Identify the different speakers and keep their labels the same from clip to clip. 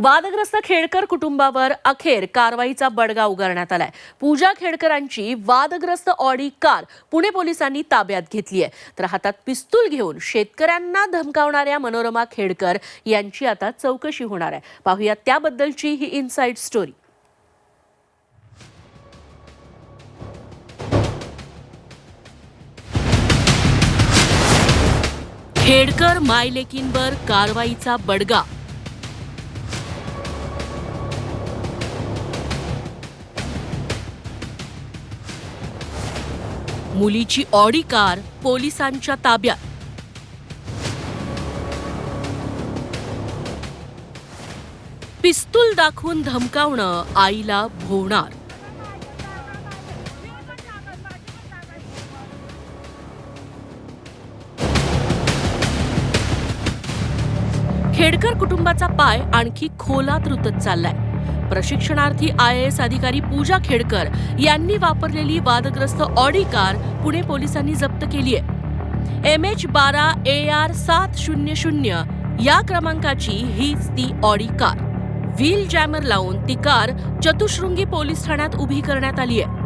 Speaker 1: वादग्रस्त खेडकर कुटुंबावर अखेर कारवाईचा बडगा उगारण्यात आलाय. पूजा खेडकरांची वादग्रस्त ऑडी कार पुणे पोलिसांनी ताब्यात घेतली आहे. तर हातात पिस्तूल घेऊन शेतकऱ्यांना धमकावणाऱ्या मनोरमा खेडकर यांची आता चौकशी होणार आहे. पाहूया त्याबद्दलची ही इनसाइड स्टोरी खेडकर मायलेकींवर कारवाईचा बडगा मुलीची ऑडी कार पोलिसांच्या ताब्यात. पिस्तूल दाखवून धमकावणं आईला भोवणार. खेडकर कुटुंबाचा पाय आणखी खोलात रुतत चाललाय. प्रशिक्षणार्थी आय एस अधिकारी पूजा खेडकर यांनी वापरलेली वादग्रस्त ऑडी कार पुणे पोलिसांनी जप्त केली आहे. एम एच बारा ए आर सात शून्य शून्य या क्रमांकाची हीच ती ऑडी कार. व्हील जॅमर लावून ती कार चतुशृंगी पोलीस ठाण्यात उभी करण्यात आली आहे.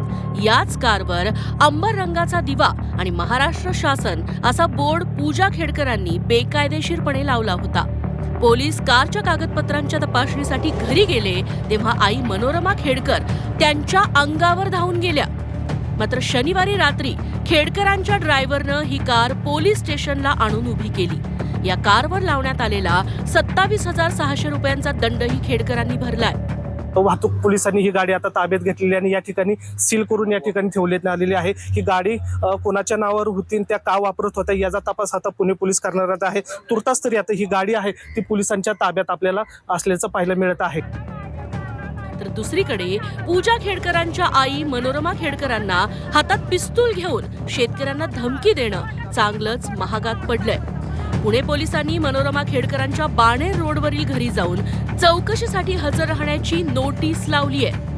Speaker 1: याच कारवर अंबर रंगाचा दिवा आणि महाराष्ट्र शासन असा बोर्ड पूजा खेडकरांनी बेकायदेशीरपणे लावला होता. पोलीस कारच्या कागदपत्रांच्या तपासणीसाठी घरी गेले तेव्हा आई मनोरमा खेडकर त्यांच्या अंगावर धावून गेल्या. मात्र शनिवारी रात्री खेडकरांच्या ड्रायव्हरनं ही कार पोलीस स्टेशनला आणून उभी केली. या कारवर लावण्यात आलेला सत्तावीस हजार सहाशे रुपयांचा दंडही खेडकरांनी भरलाय.
Speaker 2: वाहतूक पोलिसांनी ही गाडी आता ताब्यात घेतलेली आणि या ठिकाणी सील करून या ठिकाणी ठेवण्यात आलेली आहे. ही गाडी कोणाच्या नावावर होती त्या का वापरत होत्या याचा तपास आता पुणे पोलीस करणार आहे. तुर्तास तरी आता ही गाडी आहे ती पोलिसांच्या ताब्यात आपल्याला असल्याचं पाहायला मिळत आहे.
Speaker 1: तर दुसरीकडे पूजा खेडकरांच्या आई मनोरमा खेडकरांना हातात पिस्तूल घेऊन शेतकऱ्यांना धमकी देणं चांगलंच महागात पडलंय. पुणे पोलिसांनी मनोरमा खेडकरांच्या बाणेर रोडवरील घरी जाऊन चौकशीसाठी हजर राहण्याची नोटीस लावली आहे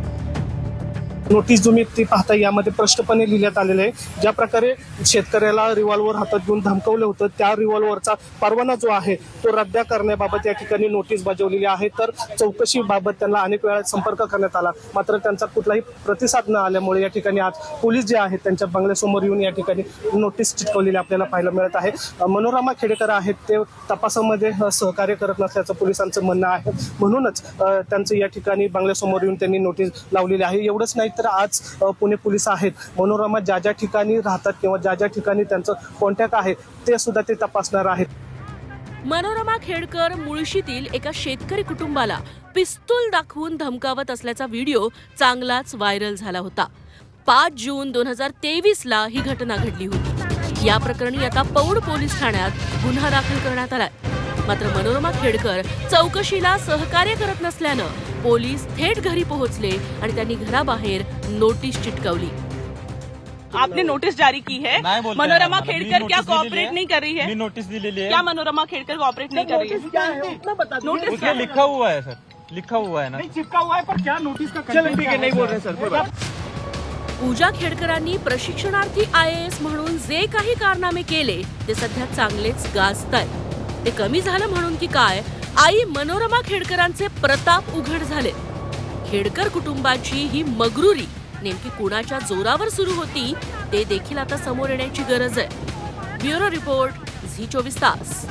Speaker 2: नोटीस तुम्ही ती पाहता यामध्ये स्पष्टपणे लिहिण्यात आलेलं आहे. ज्या प्रकारे शेतकऱ्याला रिव्हॉल्वर हातात घेऊन धमकवलं होतं त्या रिव्हॉल्वरचा परवाना जो आहे तो रद्द करण्याबाबत या ठिकाणी नोटीस बजावलेली आहे. तर चौकशीबाबत त्यांना अनेक वेळा संपर्क करण्यात आला. मात्र त्यांचा कुठलाही प्रतिसाद न आल्यामुळे या ठिकाणी आज पोलीस जे आहेत त्यांच्या बंगल्यासमोर येऊन या ठिकाणी नोटीस चिटकवलेली आपल्याला पाहायला मिळत आहे. मनोरमा खेडेकर आहेत ते तपासामध्ये सहकार्य करत नसल्याचं पोलिसांचं म्हणणं आहे. म्हणूनच त्यांचं या ठिकाणी बंगल्यासमोर येऊन त्यांनी नोटीस लावलेली आहे. एवढंच नाही तर आज पुणे पोलीस आहेत. मनोरमा ज्या ज्या ठिकाणी राहतात किंवा ज्या ज्या ठिकाणी त्यांचं कॉन्टॅक्ट आहे ते सुद्धा ते तपासणार आहेत.
Speaker 1: मनोरमा खेडकर मुळशीतील एका शेतकरी कुटुंबाला पिस्तूल दाखवून धमकावत असल्याचा व्हिडिओ चांगलाच व्हायरल झाला होता. पाच जून दोन हजार तेवीस ला ही घटना घडली होती. या प्रकरणी आता पौड पोलीस ठाण्यात गुन्हा दाखल करण्यात आलाय. मात्र मनोरमा खेडकर चौकशीला सहकार्य करत नसल्यानं पोलीस थेट घरी पोहोचले आणि त्यांनी घराबाहेर नोटीस चिटकवली.
Speaker 3: आपने नोटिस जारी की है?
Speaker 4: नाही
Speaker 3: मनोरमा खेड़कर क्या
Speaker 4: नोटीस
Speaker 3: कोऑपरेट
Speaker 4: आहे.
Speaker 3: नहीं कर रही
Speaker 4: मी
Speaker 3: है
Speaker 4: नोटीस दिलेली
Speaker 3: क्या
Speaker 4: आहे
Speaker 3: मनोरमा खेड़कर कोऑपरेट नहीं कर रही है? नोटिस
Speaker 4: उसमें लिखा हुआ है सर। लिखा हुआ है ना?
Speaker 2: चिपका हुआ है पर क्या नोटीस का चलो ठीक है नहीं बोल रहे सर
Speaker 1: पूजा खेडकरांनी प्रशिक्षणार्थी आय एस म्हणून जे काही कारनामे केले ते सध्या चांगलेच गाजतायत. ते कमी झालं म्हणून की काय आई मनोरमा खेडकरांचे प्रताप उघड झाले. खेडकर कुटुंबाची ही मगरुरी नेमकी कुणाच्या जोरावर सुरू होती ते देखील आता समोर येण्याची गरज आहे. ब्युरो रिपोर्ट झी चोवीस तास.